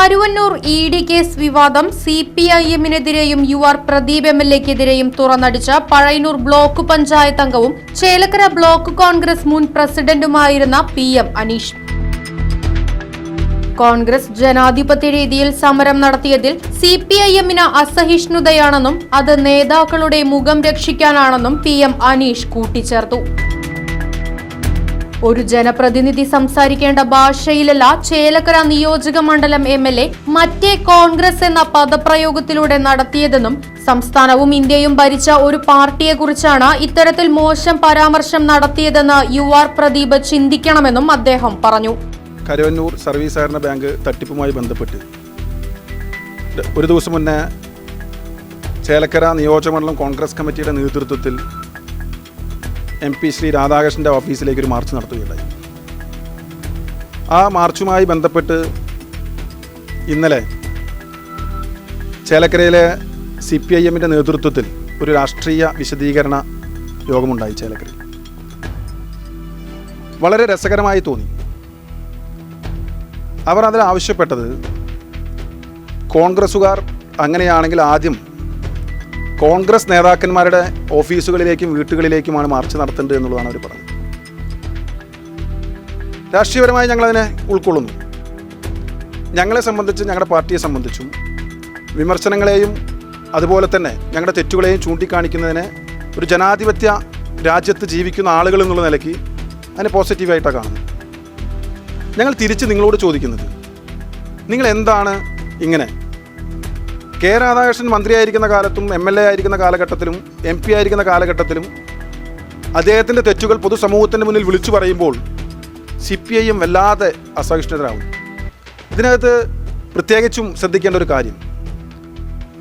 Karuvannur E D case വിവാദം C P I എമ്മിനെതിരെയും U R Pradeep M L എക്കെതിരെയും തുറന്നടിച്ച Pazhayannur block panchayat അംഗവും Chelakkara block Congress മുൻ പ്രസിഡന്റുമായിരുന്ന പി എം അനീഷ്. കോൺഗ്രസ് ജനാധിപത്യ രീതിയിൽ സമരം നടത്തിയതിൽ സി പി ഐ എമ്മിന് അസഹിഷ്ണുതയാണെന്നും അത് നേതാക്കളുടെ മുഖം രക്ഷിക്കാനാണെന്നും പി എം അനീഷ് കൂട്ടിച്ചേർത്തു. ഒരു ജനപ്രതിനിധി സംസാരിക്കേണ്ട ഭാഷയിലല്ല ചേലക്കര നിയോജക മണ്ഡലം എം എൽ എ മറ്റേ കോൺഗ്രസ് എന്ന പദപ്രയോഗത്തിലൂടെ നടത്തിയതെന്നും സംസ്ഥാനവും ഇന്ത്യയും ഭരിച്ച ഒരു പാർട്ടിയെക്കുറിച്ചാണ് ഇത്തരത്തിൽ മോശം പരാമർശം നടത്തിയതെന്ന് യു ആർ പ്രദീപ് ചിന്തിക്കണമെന്നും അദ്ദേഹം പറഞ്ഞു. കരുവന്നൂർ സർവീസ് സഹകരണ ബാങ്ക് തട്ടിപ്പുമായി ബന്ധപ്പെട്ട് ഒരു ദിവസം മുന്നേ ചേലക്കര നിയോജകമണ്ഡലം കോൺഗ്രസ് കമ്മിറ്റിയുടെ നേതൃത്വത്തിൽ എം പി ശ്രീ രാധാകൃഷ്ണന്റെ ഓഫീസിലേക്ക് ഒരു മാർച്ച് നടത്തുകയുണ്ടായി. ആ മാർച്ചുമായി ബന്ധപ്പെട്ട് ഇന്നലെ ചേലക്കരയിലെ സി പി ഐ എമ്മിന്റെ നേതൃത്വത്തിൽ ഒരു രാഷ്ട്രീയ വിശദീകരണ യോഗമുണ്ടായി ചേലക്കരയിൽ. വളരെ രസകരമായി തോന്നി. അവർ അതിൽ ആവശ്യപ്പെട്ടത് കോൺഗ്രസ്സുകാർ അങ്ങനെയാണെങ്കിൽ ആദ്യം കോൺഗ്രസ് നേതാക്കന്മാരുടെ ഓഫീസുകളിലേക്കും വീട്ടുകളിലേക്കുമാണ് മാർച്ച് നടത്തേണ്ടത് എന്നുള്ളതാണ് അവർ പറഞ്ഞത്. രാഷ്ട്രീയപരമായി ഞങ്ങളതിനെ ഉൾക്കൊള്ളുന്നു. ഞങ്ങളെ സംബന്ധിച്ച് ഞങ്ങളുടെ പാർട്ടിയെ സംബന്ധിച്ചും വിമർശനങ്ങളെയും അതുപോലെ തന്നെ ഞങ്ങളുടെ തെറ്റുകളെയും ചൂണ്ടിക്കാണിക്കുന്നതിനെ ഒരു ജനാധിപത്യ രാജ്യത്ത് ജീവിക്കുന്ന ആളുകൾ എന്നുള്ള നിലയ്ക്ക് അതിനെ പോസിറ്റീവായിട്ടാണ് കാണുന്നത്. ഞങ്ങൾ തിരിച്ച് നിങ്ങളോട് ചോദിക്കുന്നത് നിങ്ങൾ എന്താണ് ഇങ്ങനെ കെ രാധാകൃഷ്ണൻ മന്ത്രിയായിരിക്കുന്ന കാലത്തും എം എൽ എ ആയിരിക്കുന്ന കാലഘട്ടത്തിലും എം പി ആയിരിക്കുന്ന കാലഘട്ടത്തിലും അദ്ദേഹത്തിന്റെ തെറ്റുകൾ പൊതുസമൂഹത്തിന്റെ മുന്നിൽ വിളിച്ചു പറയുമ്പോൾ സി പി ഐ എം വല്ലാതെ അസഹിഷ്ണുതരാകും. ഇതിനകത്ത് പ്രത്യേകിച്ചും ശ്രദ്ധിക്കേണ്ട ഒരു കാര്യം.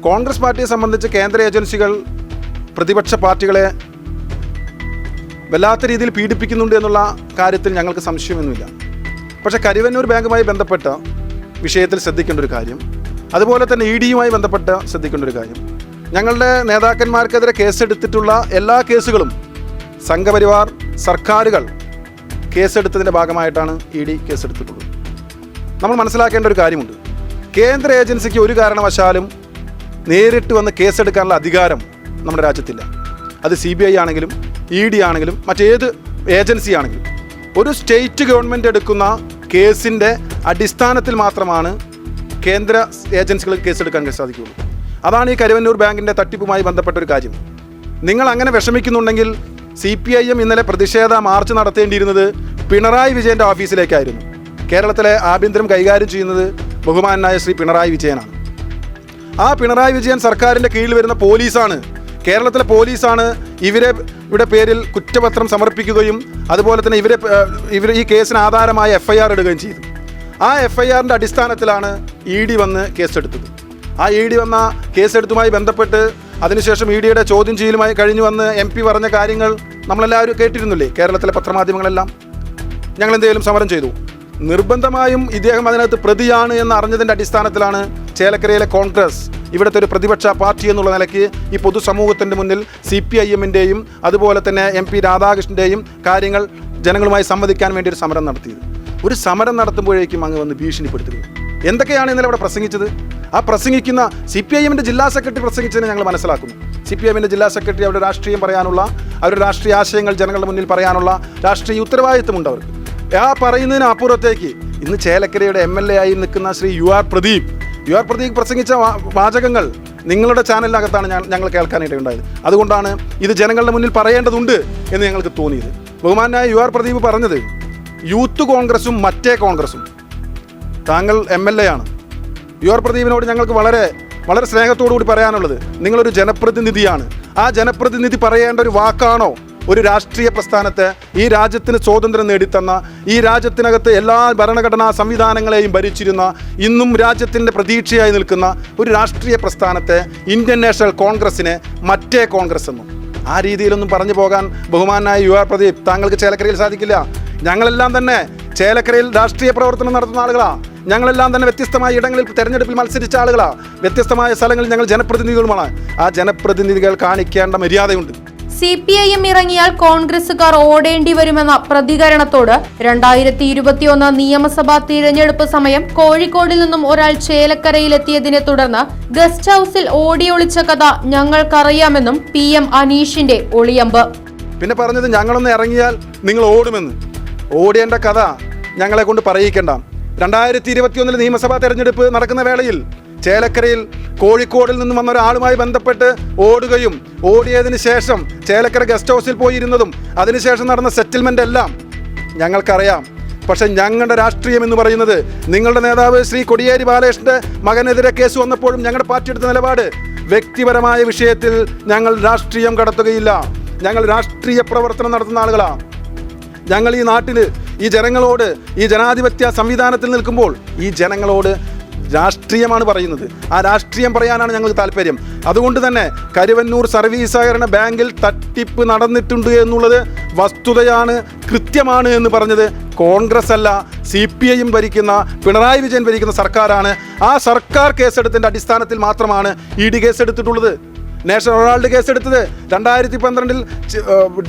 കോൺഗ്രസ് പാർട്ടിയെ സംബന്ധിച്ച് കേന്ദ്ര ഏജൻസികൾ പ്രതിപക്ഷ പാർട്ടികളെ വല്ലാത്ത രീതിയിൽ പീഡിപ്പിക്കുന്നുണ്ട് എന്നുള്ള കാര്യത്തിൽ ഞങ്ങൾക്ക് സംശയമൊന്നുമില്ല. പക്ഷേ കരുവന്നൂർ ബാങ്കുമായി ബന്ധപ്പെട്ട വിഷയത്തിൽ ശ്രദ്ധിക്കേണ്ട ഒരു കാര്യം. അതുപോലെ തന്നെ ഇ ഡിയുമായി ബന്ധപ്പെട്ട ശ്രദ്ധിക്കേണ്ട ഒരു കാര്യം. ഞങ്ങളുടെ നേതാക്കന്മാർക്കെതിരെ കേസെടുത്തിട്ടുള്ള എല്ലാ കേസുകളും സംഘപരിവാർ സർക്കാരുകൾ കേസെടുത്തതിന്റെ ഭാഗമായിട്ടാണ് ഇ ഡി കേസെടുത്തിട്ടുള്ളത്. നമ്മൾ മനസ്സിലാക്കേണ്ട ഒരു കാര്യമുണ്ട്. കേന്ദ്ര ഏജൻസിക്ക് ഒരു കാരണവശാലും നേരിട്ട് വന്ന് കേസെടുക്കാനുള്ള അധികാരം നമ്മുടെ രാജ്യത്തില്ല. അത് സി ബി ഐ ആണെങ്കിലും ഇ ഡി ആണെങ്കിലും മറ്റേത് ഏജൻസി ആണെങ്കിലും. ഒരു സ്റ്റേറ്റ് ഗവൺമെന്റ് എടുക്കുന്ന കേസിന്റെ അടിസ്ഥാനത്തിൽ മാത്രമാണ് കേന്ദ്ര ഏജൻസികൾ കേസെടുക്കാൻ സാധിക്കുകയുള്ളൂ. അതാണ് ഈ കരുവന്നൂർ ബാങ്കിന്റെ തട്ടിപ്പുമായി ബന്ധപ്പെട്ട ഒരു കാര്യം. നിങ്ങൾ അങ്ങനെ വിഷമിക്കുന്നുണ്ടെങ്കിൽ സി പി ഐ എം ഇന്നലെ പ്രതിഷേധ മാർച്ച് നടത്തേണ്ടിയിരുന്നത് പിണറായി വിജയന്റെ ഓഫീസിലേക്കായിരുന്നു. കേരളത്തിലെ ആഭ്യന്തരം കൈകാര്യം ചെയ്യുന്നത് ബഹുമാനായ ശ്രീ പിണറായി വിജയനാണ്. ആ പിണറായി വിജയൻ സർക്കാരിന്റെ കീഴിൽ വരുന്ന പോലീസാണ്. കേരളത്തിലെ പോലീസാണ് ഇവരെ ഇവിടെ പേരിൽ കുറ്റപത്രം സമർപ്പിക്കുകയും അതുപോലെ തന്നെ ഇവരെ ഇവർ ഈ കേസിന് ആധാരമായ എഫ്ഐആർ ഇടുകയും ചെയ്തു. ആ എഫ് ഐ ആറിന്റെ അടിസ്ഥാനത്തിലാണ് ഇ ഡി വന്ന് കേസെടുത്തത്. ആ ഇ ഡി വന്ന കേസെടുത്തുമായി ബന്ധപ്പെട്ട് അതിനുശേഷം ഇ ഡിയുടെ ചോദ്യം ചെയ്യലുമായി കഴിഞ്ഞു വന്ന് എം പി പറഞ്ഞ കാര്യങ്ങൾ നമ്മളെല്ലാവരും കേട്ടിരുന്നില്ലേ? കേരളത്തിലെ പത്രമാധ്യമങ്ങളെല്ലാം. ഞങ്ങൾ എന്തെങ്കിലും സമരം ചെയ്തു. നിർബന്ധമായും ഇദ്ദേഹം അതിനകത്ത് പ്രതിയാണ് എന്ന് അറിഞ്ഞതിന്റെ അടിസ്ഥാനത്തിലാണ് ചേലക്കരയിലെ കോൺഗ്രസ് ഇവിടുത്തെ ഒരു പ്രതിപക്ഷ പാർട്ടി എന്നുള്ള നിലയ്ക്ക് ഈ പൊതുസമൂഹത്തിന്റെ മുന്നിൽ സി പി ഐ എമ്മിന്റെയും അതുപോലെ തന്നെ എം പി രാധാകൃഷ്ണന്റെയും കാര്യങ്ങൾ ജനങ്ങളുമായി സംവദിക്കാൻ വേണ്ടി ഒരു സമരം നടത്തിയത്. ഒരു സമരം നടത്തുമ്പോഴേക്കും അങ്ങ് വന്ന് ഭീഷണിപ്പെടുത്തുന്നത് എന്തൊക്കെയാണ് ഇന്നലെ അവിടെ പ്രസംഗിച്ചത്? ആ പ്രസംഗിക്കുന്ന സി പി ഐ എമ്മിന്റെ ജില്ലാ സെക്രട്ടറി പ്രസംഗിച്ചതിനെ ഞങ്ങൾ മനസ്സിലാക്കുന്നു. സി പി എമ്മിന്റെ ജില്ലാ സെക്രട്ടറി അവരുടെ രാഷ്ട്രീയം പറയാനുള്ള അവരുടെ രാഷ്ട്രീയ ആശയങ്ങൾ ജനങ്ങളുടെ മുന്നിൽ പറയാനുള്ള രാഷ്ട്രീയ ഉത്തരവാദിത്വമുണ്ട് അവർക്ക്. ആ പറയുന്നതിന് അപ്പുറത്തേക്ക് ഇന്ന് ചേലക്കരയുടെ എം എൽ എ ആയി നിൽക്കുന്ന Shri U R Pradeep. U R Pradeep പ്രസംഗിച്ച വാചകങ്ങൾ നിങ്ങളുടെ ചാനലിനകത്താണ് ഞങ്ങൾ കേൾക്കാനായിട്ടുണ്ടായത് അതുകൊണ്ടാണ് ഇത് ജനങ്ങളുടെ മുന്നിൽ പറയേണ്ടതുണ്ട് എന്ന് ഞങ്ങൾക്ക് തോന്നിയത്. ബഹുമാനായ യു ആർ പ്രദീപ് പറഞ്ഞത് യൂത്ത് കോൺഗ്രസും മറ്റേ കോൺഗ്രസും. താങ്കൾ എം എൽ എ ആണ്. യുവർ പ്രദീപിനോട് ഞങ്ങൾക്ക് വളരെ വളരെ സ്നേഹത്തോടു കൂടി പറയാനുള്ളത് നിങ്ങളൊരു ജനപ്രതിനിധിയാണ്. ആ ജനപ്രതിനിധി പറയേണ്ട ഒരു വാക്കാണോ ഒരു രാഷ്ട്രീയ പ്രസ്ഥാനത്തെ ഈ രാജ്യത്തിന് സ്വാതന്ത്ര്യം നേടിത്തന്ന ഈ രാജ്യത്തിനകത്ത് എല്ലാ ഭരണഘടനാ സംവിധാനങ്ങളെയും ഭരിച്ചിരുന്ന ഇന്നും രാജ്യത്തിന്റെ പ്രതീക്ഷയായി നിൽക്കുന്ന ഒരു രാഷ്ട്രീയ പ്രസ്ഥാനത്തെ ഇന്ത്യൻ നാഷണൽ കോൺഗ്രസിനെ മറ്റേ കോൺഗ്രസ് എന്നും. ആ രീതിയിലൊന്നും പറഞ്ഞു പോകാൻ ബഹുമാനായ യു ആർ പ്രദീപ് താങ്കൾക്ക് ചേലക്കരയിൽ സാധിക്കില്ല. ഞങ്ങളെല്ലാം തന്നെ ചേലക്കരയിൽ രാഷ്ട്രീയ പ്രവർത്തനം നടത്തുന്ന ആളുകളാണ് ഞങ്ങളെല്ലാം തന്നെ വ്യത്യസ്തമായ ഇടങ്ങളിൽ തെരഞ്ഞെടുപ്പിൽ മത്സരിച്ച ആളുകളാണ് വ്യത്യസ്തമായ സ്ഥലങ്ങളിൽ ഞങ്ങൾ ജനപ്രതിനിധികളുമാണ്. ആ ജനപ്രതിനിധികൾ കാണിക്കേണ്ട മര്യാദയുണ്ട്. സി പി ഐ എം ഇറങ്ങിയാൽ കോൺഗ്രസുകാർ ഓടേണ്ടി വരുമെന്ന പ്രതികരണത്തോട് രണ്ടായിരത്തി ഇരുപത്തിയൊന്ന് നിയമസഭാ തിരഞ്ഞെടുപ്പ് സമയം കോഴിക്കോടിൽ നിന്നും ഒരാൾ ചേലക്കരയിലെത്തിയതിനെ തുടർന്ന് ഗസ്റ്റ് ഹൌസിൽ ഓടിയൊളിച്ച കഥ ഞങ്ങൾക്കറിയാമെന്നും പി എം അനീഷിന്റെ ഒളിയമ്പ്. പിന്നെ പറഞ്ഞത് ഞങ്ങളൊന്ന് ഇറങ്ങിയാൽ നിങ്ങൾ ഓടുമെന്ന്. ഓടിയേണ്ട കഥ ഞങ്ങളെ കൊണ്ട് പറയിക്കണ്ട. രണ്ടായിരത്തി ഇരുപത്തിയൊന്നിൽ നിയമസഭാ തെരഞ്ഞെടുപ്പ് നടക്കുന്ന വേളയിൽ ചേലക്കരയിൽ കോഴിക്കോടിൽ നിന്ന് വന്ന ഒരാളുമായി ബന്ധപ്പെട്ട് ഓടുകയും ഓടിയതിന് ശേഷം ചേലക്കര ഗസ്റ്റ് ഹൗസിൽ പോയിരുന്നതും അതിനുശേഷം നടന്ന സെറ്റിൽമെന്റ് എല്ലാം ഞങ്ങൾക്കറിയാം. പക്ഷെ ഞങ്ങളുടെ രാഷ്ട്രീയം എന്ന് പറയുന്നത് നിങ്ങളുടെ നേതാവ് ശ്രീ കൊടിയേരി ബാലകൃഷ്ണന്റെ മകനെതിരെ കേസ് വന്നപ്പോഴും ഞങ്ങളുടെ പാർട്ടി എടുത്ത നിലപാട് വ്യക്തിപരമായ വിഷയത്തിൽ ഞങ്ങൾ രാഷ്ട്രീയം കടത്തുകയില്ല. ഞങ്ങൾ രാഷ്ട്രീയ പ്രവർത്തനം നടത്തുന്ന ആളുകളാണ് ഞങ്ങൾ ഈ നാട്ടിൽ ഈ ജനങ്ങളോട് ഈ ജനാധിപത്യ സംവിധാനത്തിൽ നിൽക്കുമ്പോൾ ഈ ജനങ്ങളോട് രാഷ്ട്രീയമാണ് പറയുന്നത്. ആ രാഷ്ട്രീയം പറയാനാണ് ഞങ്ങൾക്ക് താല്പര്യം. അതുകൊണ്ട് തന്നെ കരുവന്നൂർ സർവീസ് സഹകരണ ബാങ്കിൽ തട്ടിപ്പ് നടന്നിട്ടുണ്ട് എന്നുള്ളത് വസ്തുതയാണ് കൃത്യമാണ് എന്ന് പറഞ്ഞത് കോൺഗ്രസ് അല്ല സി പി ഐയും ഭരിക്കുന്ന പിണറായി വിജയൻ ഭരിക്കുന്ന സർക്കാരാണ്. ആ സർക്കാർ കേസെടുത്തിന്റെ അടിസ്ഥാനത്തിൽ മാത്രമാണ് ഇ ഡി കേസെടുത്തിട്ടുള്ളത്. നാഷണൽ ഒറാൾഡ് കേസെടുത്തത് രണ്ടായിരത്തി പന്ത്രണ്ടിൽ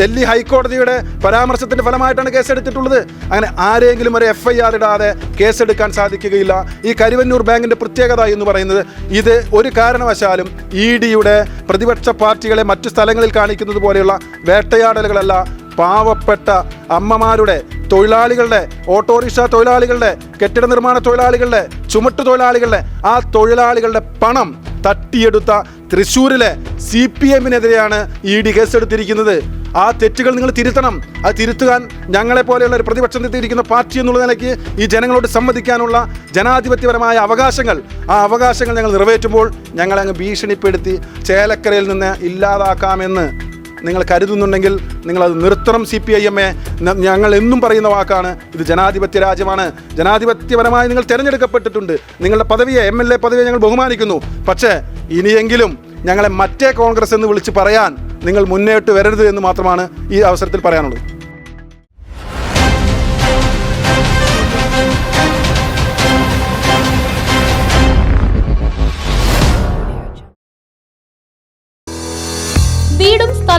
ഡൽഹി ഹൈക്കോടതിയുടെ പരാമർശത്തിന്റെ ഫലമായിട്ടാണ് കേസെടുത്തിട്ടുള്ളത്. അങ്ങനെ ആരെങ്കിലും ഒരു എഫ് ഐ ആർ ഇടാതെ കേസെടുക്കാൻ സാധിക്കുകയില്ല. ഈ കരുവന്നൂർ ബാങ്കിന്റെ പ്രത്യേകത എന്ന് പറയുന്നത് ഇത് ഒരു കാരണവശാലും ഇ ഡിയുടെ പ്രതിപക്ഷ പാർട്ടികളെ മറ്റു സ്ഥലങ്ങളിൽ കാണിക്കുന്നത് പോലെയുള്ള വേട്ടയാടലുകളല്ല. പാവപ്പെട്ട അമ്മമാരുടെ തൊഴിലാളികളുടെ ഓട്ടോറിക്ഷ തൊഴിലാളികളുടെ കെട്ടിട നിർമ്മാണ തൊഴിലാളികളുടെ ചുമട്ടു തൊഴിലാളികളുടെ ആ തൊഴിലാളികളുടെ പണം തട്ടിയെടുത്ത തൃശ്ശൂരിലെ സി പി എമ്മിനെതിരെയാണ് ഇ ഡി കേസെടുത്തിരിക്കുന്നത്. ആ തെറ്റുകൾ നിങ്ങൾ തിരുത്തണം. അത് തിരുത്തുവാൻ ഞങ്ങളെ പോലെയുള്ള ഒരു പ്രതിപക്ഷത്തിരിക്കുന്ന പാർട്ടി എന്നുള്ള നിലയ്ക്ക് ഈ ജനങ്ങളോട് സംവദിക്കാനുള്ള ജനാധിപത്യപരമായ അവകാശങ്ങൾ ആ അവകാശങ്ങൾ ഞങ്ങൾ നിറവേറ്റുമ്പോൾ ഞങ്ങളെ അങ്ങ് ഭീഷണിപ്പെടുത്തി ചേലക്കരയിൽ നിന്ന് ഇല്ലാതാക്കാമെന്ന് നിങ്ങൾ കരുതുന്നുണ്ടെങ്കിൽ നിങ്ങളത് നിർത്തണം സി പി ഐ എമ്മെ ഞങ്ങൾ എന്നും പറയുന്ന വാക്കാണ് ഇത് ജനാധിപത്യ രാജ്യമാണ്. ജനാധിപത്യപരമായി നിങ്ങൾ തിരഞ്ഞെടുക്കപ്പെട്ടിട്ടുണ്ട്. നിങ്ങളുടെ പദവിയെ എം എൽ എ പദവിയെ ഞങ്ങൾ ബഹുമാനിക്കുന്നു. പക്ഷേ ഇനിയെങ്കിലും ഞങ്ങളെ മറ്റേ കോൺഗ്രസ് എന്ന് വിളിച്ച് പറയാൻ നിങ്ങൾ മുന്നോട്ട് വരരുത് എന്ന് മാത്രമാണ് ഈ അവസരത്തിൽ പറയാനുള്ളത്.